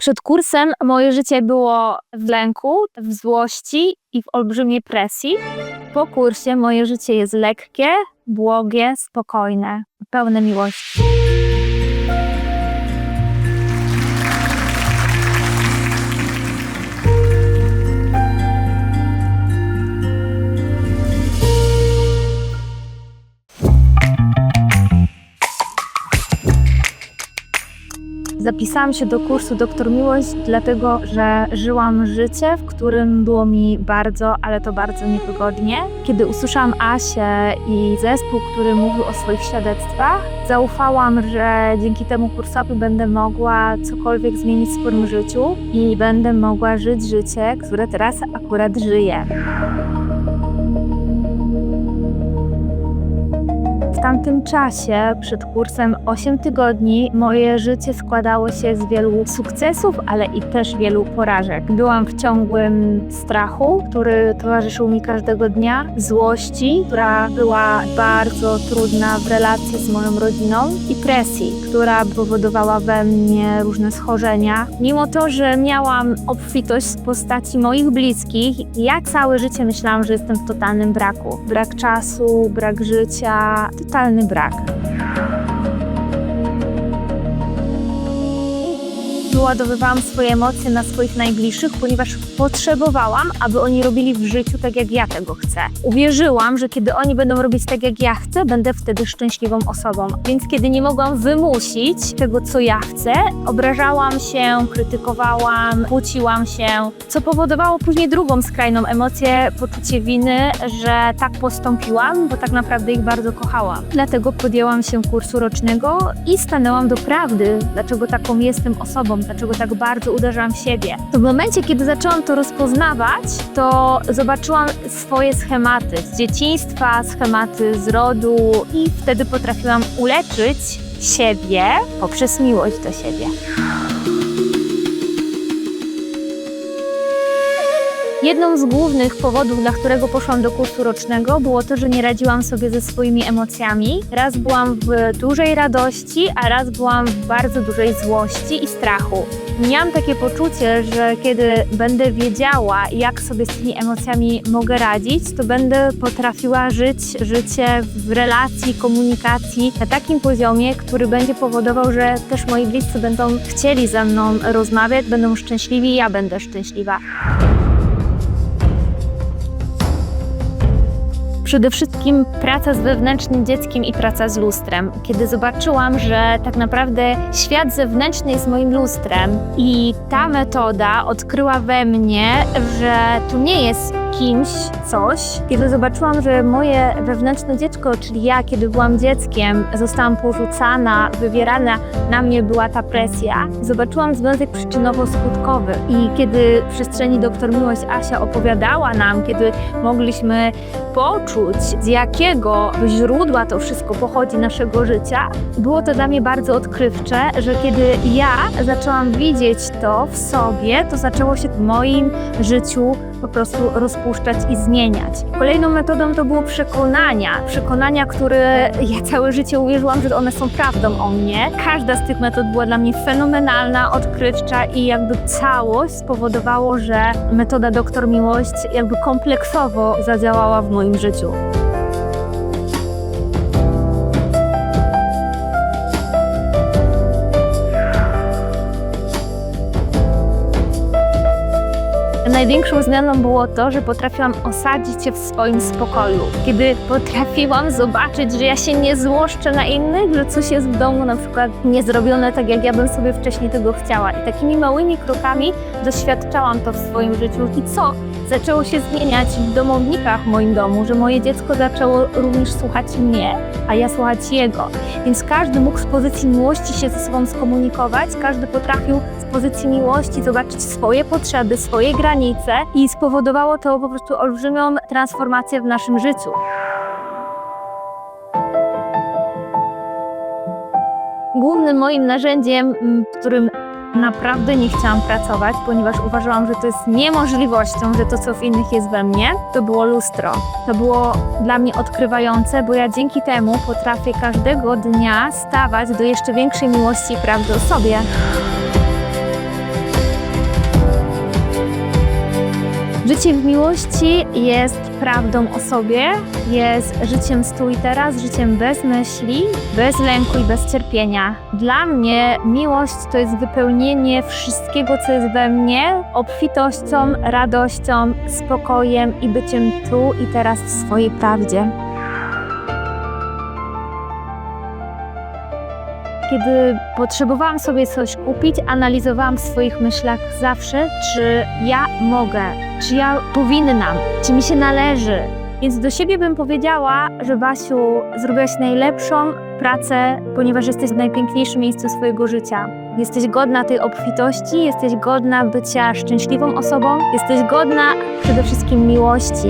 Przed kursem moje życie było w lęku, w złości i w olbrzymiej presji. Po kursie moje życie jest lekkie, błogie, spokojne, pełne miłości. Zapisałam się do kursu Doktor Miłość, dlatego że żyłam życie, w którym było mi bardzo, ale to bardzo niewygodnie. Kiedy usłyszałam Asię i zespół, który mówił o swoich świadectwach, zaufałam, że dzięki temu kursowi będę mogła cokolwiek zmienić w swoim życiu i będę mogła żyć życie, które teraz akurat żyję. W tamtym czasie, przed kursem 8 tygodni, moje życie składało się z wielu sukcesów, ale i też wielu porażek. Byłam w ciągłym strachu, który towarzyszył mi każdego dnia, złości, która była bardzo trudna w relacji z moją rodziną i presji, która powodowała we mnie różne schorzenia. Mimo to, że miałam obfitość w postaci moich bliskich, ja całe życie myślałam, że jestem w totalnym braku. Brak czasu, brak życia, totalny brak. Wyładowywałam swoje emocje na swoich najbliższych, ponieważ potrzebowałam, aby oni robili w życiu tak, jak ja tego chcę. Uwierzyłam, że kiedy oni będą robić tak, jak ja chcę, będę wtedy szczęśliwą osobą. Więc kiedy nie mogłam wymusić tego, co ja chcę, obrażałam się, krytykowałam, kłóciłam się, co powodowało później drugą skrajną emocję, poczucie winy, że tak postąpiłam, bo tak naprawdę ich bardzo kochałam. Dlatego podjęłam się kursu rocznego i stanęłam do prawdy, dlaczego taką jestem osobą, dlaczego tak bardzo uderzam w siebie. To w momencie, kiedy zaczęłam to rozpoznawać, to zobaczyłam swoje schematy z dzieciństwa, schematy z rodu i wtedy potrafiłam uleczyć siebie poprzez miłość do siebie. Jedną z głównych powodów, dla którego poszłam do kursu rocznego, było to, że nie radziłam sobie ze swoimi emocjami. Raz byłam w dużej radości, a raz byłam w bardzo dużej złości i strachu. Miałam takie poczucie, że kiedy będę wiedziała, jak sobie z tymi emocjami mogę radzić, to będę potrafiła żyć życie w relacji, komunikacji na takim poziomie, który będzie powodował, że też moi bliscy będą chcieli ze mną rozmawiać, będą szczęśliwi, ja będę szczęśliwa. Przede wszystkim praca z wewnętrznym dzieckiem i praca z lustrem. Kiedy zobaczyłam, że tak naprawdę świat zewnętrzny jest moim lustrem i ta metoda odkryła we mnie, że tu nie jest kimś coś. Kiedy zobaczyłam, że moje wewnętrzne dziecko, czyli ja, kiedy byłam dzieckiem, zostałam porzucana, wywierana na mnie była ta presja, zobaczyłam związek przyczynowo-skutkowy. I kiedy w przestrzeni doktor Miłość Asia opowiadała nam, kiedy mogliśmy poczuć, z jakiego źródła to wszystko pochodzi naszego życia, było to dla mnie bardzo odkrywcze, że kiedy ja zaczęłam widzieć to w sobie, to zaczęło się w moim życiu po prostu rozpuszczać i zmieniać. Kolejną metodą to było przekonania. Przekonania, które ja całe życie uwierzyłam, że one są prawdą o mnie. Każda z tych metod była dla mnie fenomenalna, odkrywcza i jakby całość spowodowało, że metoda Doktor Miłość jakby kompleksowo zadziałała w moim życiu. Największą zmianą było to, że potrafiłam osadzić się w swoim spokoju. Kiedy potrafiłam zobaczyć, że ja się nie złoszczę na innych, że coś jest w domu na przykład niezrobione tak, jak ja bym sobie wcześniej tego chciała. I takimi małymi krokami doświadczałam to w swoim życiu. I co? Zaczęło się zmieniać w domownikach w moim domu, że moje dziecko zaczęło również słuchać mnie, a ja słuchać jego. Więc każdy mógł z pozycji miłości się ze sobą skomunikować, każdy potrafił z pozycji miłości zobaczyć swoje potrzeby, swoje granice i spowodowało to po prostu olbrzymią transformację w naszym życiu. Głównym moim narzędziem, którym naprawdę nie chciałam pracować, ponieważ uważałam, że to jest niemożliwością, że to, co w innych jest we mnie, to było lustro. To było dla mnie odkrywające, bo ja dzięki temu potrafię każdego dnia stawać do jeszcze większej miłości i prawdy o sobie. Życie w miłości jest prawdą o sobie, jest życiem tu i teraz, życiem bez myśli, bez lęku i bez cierpienia. Dla mnie miłość to jest wypełnienie wszystkiego, co jest we mnie, obfitością, radością, spokojem i byciem tu i teraz w swojej prawdzie. Kiedy potrzebowałam sobie coś kupić, analizowałam w swoich myślach zawsze, czy ja mogę, czy ja powinnam, czy mi się należy. Więc do siebie bym powiedziała, że Basiu, zrobiłaś najlepszą pracę, ponieważ jesteś w najpiękniejszym miejscu swojego życia. Jesteś godna tej obfitości, jesteś godna bycia szczęśliwą osobą, jesteś godna przede wszystkim miłości.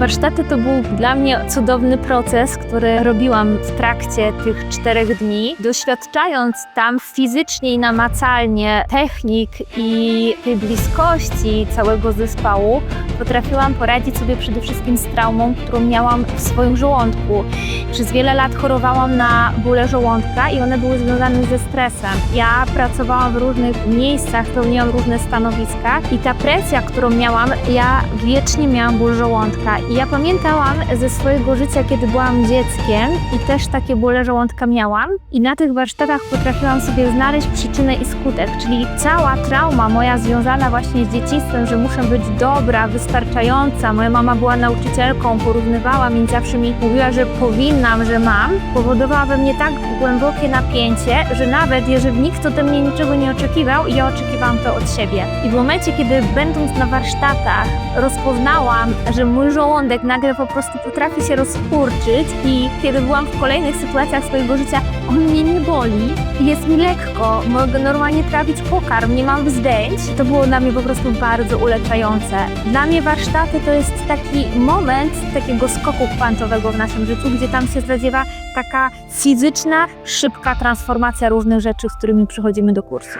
Warsztaty to był dla mnie cudowny proces, który robiłam w trakcie tych czterech dni, doświadczając tam fizycznie i namacalnie technik i tej bliskości całego zespołu, potrafiłam poradzić sobie przede wszystkim z traumą, którą miałam w swoim żołądku. Przez wiele lat chorowałam na bóle żołądka i one były związane ze stresem. Ja pracowałam w różnych miejscach, pełniłam różne stanowiska i ta presja, którą miałam, ja wiecznie miałam ból żołądka. Ja pamiętałam ze swojego życia, kiedy byłam dzieckiem i też takie bóle żołądka miałam i na tych warsztatach potrafiłam sobie znaleźć przyczynę i skutek, czyli cała trauma moja związana właśnie z dzieciństwem, że muszę być dobra, wystarczająca. Moja mama była nauczycielką, porównywała mi, zawsze mi mówiła, że powinnam, że mam, powodowała we mnie tak głębokie napięcie, że nawet jeżeli nikt ode mnie niczego nie oczekiwał, ja oczekiwałam to od siebie. I w momencie, kiedy będąc na warsztatach rozpoznałam, że mój żołądek nagle po prostu potrafi się rozkurczyć i kiedy byłam w kolejnych sytuacjach swojego życia, on mnie nie boli, jest mi lekko, mogę normalnie trawić pokarm, nie mam wzdęć, to było dla mnie po prostu bardzo uleczające. Dla mnie warsztaty to jest taki moment takiego skoku kwantowego w naszym życiu, gdzie tam się zadziewa taka fizyczna, szybka transformacja różnych rzeczy, z którymi przychodzimy do kursu.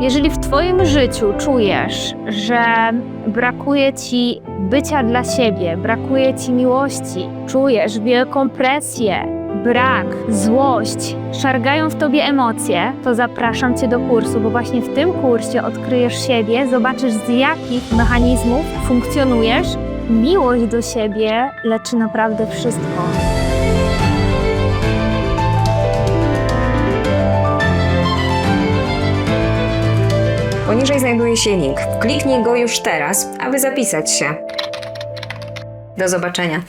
Jeżeli w Twoim życiu czujesz, że brakuje Ci bycia dla siebie, brakuje Ci miłości, czujesz wielką presję, brak, złość, szargają w Tobie emocje, to zapraszam Cię do kursu, bo właśnie w tym kursie odkryjesz siebie, zobaczysz z jakich mechanizmów funkcjonujesz. Miłość do siebie leczy naprawdę wszystko. Poniżej znajduje się link. Kliknij go już teraz, aby zapisać się. Do zobaczenia.